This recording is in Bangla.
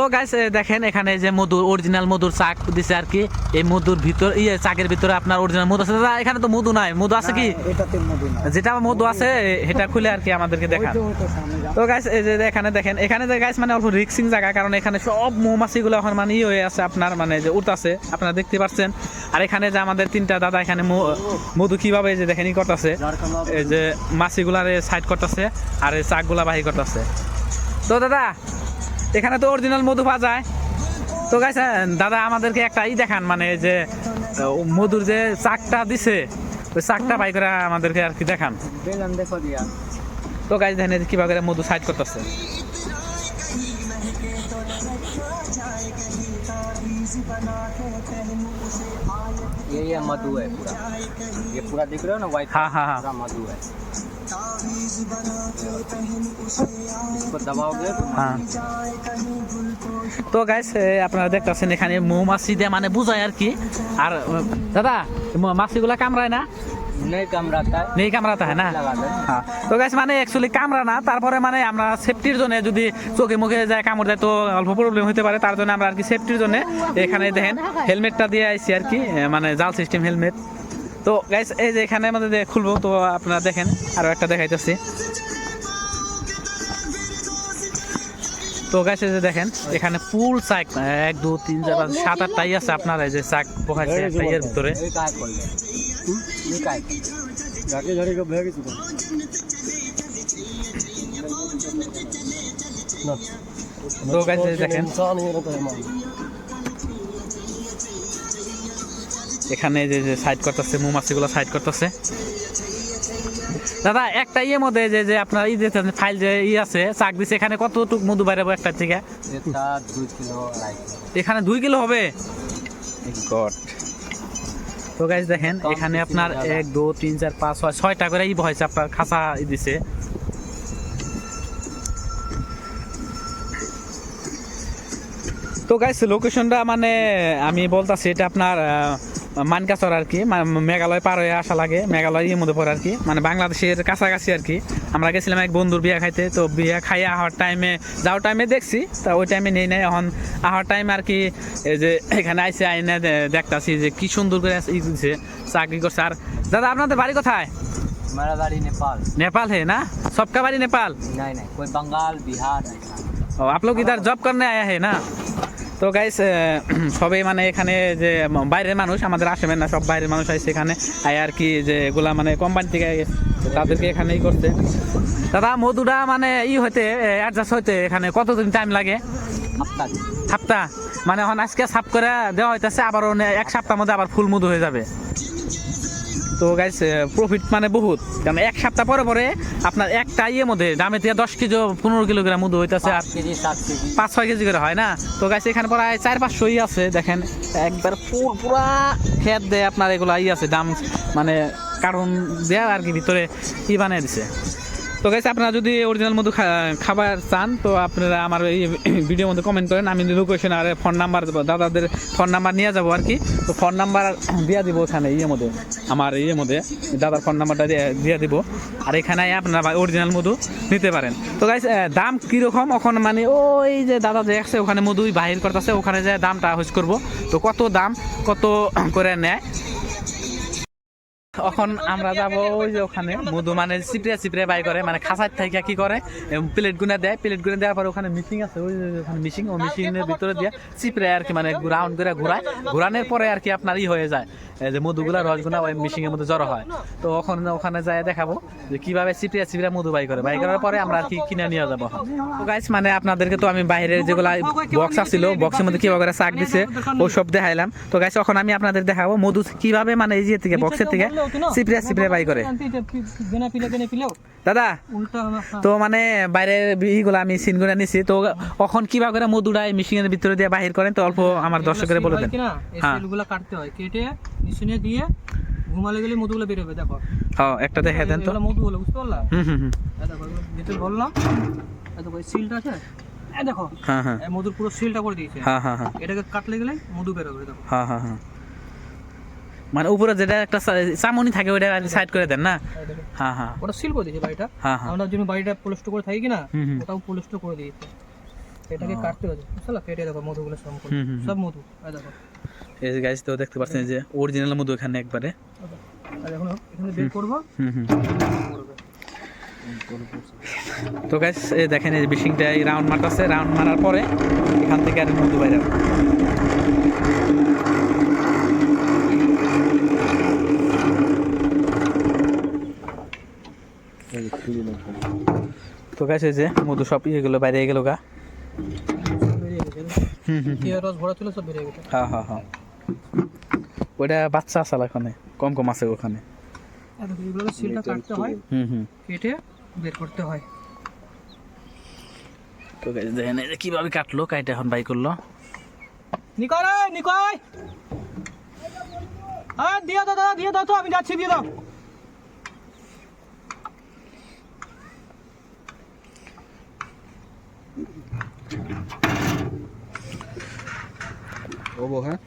তো গাইস দেখেন এখানে যে মধুর অরিজিনাল মধুর চাক দিছে আর কি এই মধুর ভিতর ইয়ে চাকের ভিতরে আপনার অরিজিনাল মধু আছে। দাদা এখানে তো মধু নাই মধু আছে কি? যেটা মধু আছে সেটা খুলে আর কি আমাদেরকে দেখান। তো, গাইস এই যে এখানে দেখেন এখানে যে গাইস মানে অল্প রিক্সিং জায়গা কারণ এখানে সব মৌমাছিগুলো এখন মানে ই হয়ে আছে আপনার মানে যে উঠতেছে আপনারা দেখতে পাচ্ছেন আর এখানে যে আমাদের তিনটা দাদা এখানে মধু কীভাবে যে দেখেন ই করতেছে এই যে মাছিগুলারে সাইড করতেছে আর এই চাকগুলা বাহি করতেছে। তো দাদা এখানে তো অরিজিনাল মধু পাওয়া যায় তো গাইস দাদা আমাদেরকে একটা ই দেখান মানে যে আহ, মধুর যে চাকটা দিছে ওই চাকটা বাই করে আমাদেরকে আর কি দেখান বেলন দেখো দিয়া তো গাইস দেখেন এই যে কিভাবে করে মধু সাইড করতেছে ये ये मधु है पूरा ये पूरा दिख रहे हो ना व्हाइट हाँ, हाँ, हाँ। पूरा मधु है इसको दबाओगे तो তো গাইস আপনারা দেখতেছেন এখানে মৌমাছি দিয়ে মানে বুঝায় আর কি আর দাদা মাছিগুলা কামড়ায় না নেই কামড়াতা হ্যাঁ না তো গাছ মানে অ্যাকচুয়ালি কামরা না তারপরে মানে আমরা সেফটির জন্য যদি চোখে মুখে যায় কামড় দেয় তো অল্প প্রবলেম হতে পারে তার জন্য আমরা আর কি সেফটির জন্য এখানে দেখেন হেলমেটটা দিয়ে আইছি আর কি মানে জাল সিস্টেম হেলমেট তো গাইস এই যে এখানে আমাদের খুলবো তো আপনারা দেখেন আরও একটা দেখাইতেছি। তো গাইস এই যে দেখেন এখানে ফুল চাক এক দু তিন চার পাঁচ সাত আটটাই আছে আপনার এই যে চাক বসাইছে একটা ইয়ের ভিতরে। তো। গাইস দেখেন। এখানে যে যে সাইড করতেছে মৌমাছিগুলো সাইড করতেছে। দাদা একটা ইয়ে মধ্যে যে যে আপনার ই দিতেছেন ফাইল যে ই আছে চাক দিছে এখানে কতটুকু মধু বাইরাবো একটা থেকে? এখানে দুই কিলো হবে? গড। তো গাইজ দেখেন এখানে আপনার এক দু তিন চার পাঁচ ছয় ছয়টা করে ই হয়েছে আপনার খাঁচা ই দিছে। তো গাইস লোকেশনটা মানে আমি বলতাছি এটা আপনার মানকাচর আর কি মা- মেঘালয় পার হয়ে আসা লাগে মেঘালয় ইয়ের মধ্যে পড়ে আর কি মানে বাংলাদেশের কাছাকাছি আর কি আমরা গেছিলাম এক বন্ধুর বিয়ে খাইতে তো বিয়ে খাইয়ে আহার টাইমে যাওয়ার টাইমে দেখছি তা ওই টাইমে নেই নাই এখন আহার টাইম আর কি এই যে এখানে আইসে আইনে দে- দেখতাছি যে কি সুন্দর করে ই দিছে চাকরি করছে আর দাদা আপনাদের বাড়ি কোথায় हमारा गाड़ी नेपाल नेपाल है ना सबका बाड़ी नेपाल नहीं नहीं कोई बंगाल बिहार ऐसा ও आप लोग इधर जॉब करने आया है ना তো গাইস সবাই মানে এখানে যে বাইরের মানুষ আমাদের আসবেন না সব বাইরের মানুষ আসে এখানে। আর কি যে এগুলা মানে কোম্পানি থেকে তাদেরকে এখানেই করতে দাদা মধুটা মানে ই হইতে অ্যাডজাস্ট হইতে এখানে কতদিন টাইম লাগে? সপ্তাহ মানে এখন আজকে সাপ করে দেওয়া হইতেছে আবার এক সপ্তাহের মধ্যে আবার ফুল মধু হয়ে যাবে। তো গাইস প্রফিট মানে বহুত। কারণ এক সপ্তাহ পরে পরে আপনার একটা ইয়ে মধ্যে দামে থেকে দশ কেজি পনেরো কিলোগ্রাম মধু হইতেছে আর পাঁচ ছয় কেজি করে হয় না? তো গাইস এখানে পরে চার পাঁচশোই আছে দেখেন। একবার পুরা খেত দেয় আপনার এগুলো ইয়ে আছে দাম মানে কারণ দেয়া আর কি ভিতরে ই বানিয়ে দিছে। তো গাইছে আপনারা যদি অরিজিনাল মধু খাবার চান, তো আপনারা আমার এই ভিডিওর মধ্যে কমেন্ট করেন। আমি লোকেশন আর ফোন নাম্বার দাদাদের ফোন নাম্বার নিয়ে যাব আর কি। তো ফোন নাম্বার দিয়ে দিব ওখানে ইয়ে মধ্যে, আমার ইয়ে মধ্যে। দাদার ফোন নাম্বারটা দিয়ে- দিব। আর এখানে আপনারা অরিজিনাল মধু নিতে পারেন। তো গাইস দাম কীরকম? এখন মানে ওই যে দাদা যে আছে, ওখানে মধু বাহির করতেছে, ওখানে যে দামটা হুজ করব। তো কত দাম, কত করে নেয়? এখন আমরা যাব ওই যে ওখানে। মধু মানে চিপড়ে চিপড়ে বাই করে মানে খাঁচার থেকে কি করে প্লেট গুনে দেয়। প্লেট গুনে দেওয়ার পরে ওখানে মিশিং আছে, ওই ওখানে মিশিং ও মেশিনের ভিতরে দিয়ে চিপড়ে আর কি মানে রাউন্ড করে ঘোরায়। ঘোরানোর পরে আর কি আপনার ই হয়ে যায় যে মধুগুলা, রসগুলা ওই মিশিং এর মধ্যে জড়ো হয়। তো ওখানে ওখানে যায় দেখাবো যে কীভাবে চিপড়ে চিপড়ে মধু বাই করে। বাই করার পরে আমরা আর কি কিনে নিয়ে যাব তো গাইস মানে আপনাদেরকে তো আমি বাইরের যেগুলা বক্স আছিল বক্সের মধ্যে কীভাবে করে চাক দিছে, ওসব দেখাইলাম। তো গাইস এখন আমি আপনাদের দেখাবো মধু কীভাবে মানে এই যে থেকে বক্সের থেকে সিপ্রিয়া সিপ্রিয়া বাই করে দাদা তো মানে বাইরের ইগুলো আমি সিনগুলো নিছি তো কখন কীভাবে করে মধুরায় মেশিনের ভিতরে দিয়ে বাহির করেন তো অল্প আমার দর্শকের বলে দেন। হ্যাঁ কাটতে হয়। কেটে মেশিনে দিয়ে ঘুমালে গেলে মধুগুলো বের হবে দেখো। হ্যাঁ একটা দেখে দেন তো। মধু হলো বুঝতে পারলা? হুম হুম হুম। দেখো ভিতর বললাম। দেখো সিলটা আছে। দেখো হ্যাঁ হ্যাঁ। মধুর পুরো সিলটা করে দিয়েছে। হ্যাঁ হ্যাঁ হ্যাঁ। এটাকে কাটলে গেলে মধু বের হবে দেখো। হ্যাঁ হ্যাঁ হ্যাঁ। মানে উপরে যেটা একটা চামনি থাকে ওইটা সাইড করে দেন না। হ্যাঁ হ্যাঁ। ওটা সিল করে দিয়েছে বাড়িটা। হ্যাঁ হ্যাঁ। আমরা জন্য বাড়িটা পোলিস্ট করে থাকি হুম ওটাও পোলিস্ট করে দিয়েছে। এটাকে কাটতে হবে। বুঝলা কেটে দেখো মধুগুলো হুম। সব মধু। দেখো। এই যে গাইস তো দেখতে পাচ্ছেন যে অরিজিনাল মধু এখানে একবারে। আর এখন এখানে বের করব। হুম হুম। তো গাইস এই দেখেন এই বিশিংটা এই রাউন্ড মারতেছে। রাউন্ড মারার পরে এখান থেকে আর মধু বাইরে তো এই যে মধু সব ইয়ে গেলো বাইরে গেল গা। গেছে। হ্যাঁ হ্যাঁ হ্যাঁ। ওইটা বাচ্চা আসাল ওখানে কম কম আছে ওখানে। হয়। হুম হুম। কেটে বের করতে হয়। তো গাইস দেখেন এই যে কীভাবে কাটলো কাইটা এখন বাই করল। নিকয় নিকয়! হ্যাঁ দিয়ে দাও দাদা দিয়ে দাও তো আমি যাচ্ছি দিয়ে দাও। ઊભો હે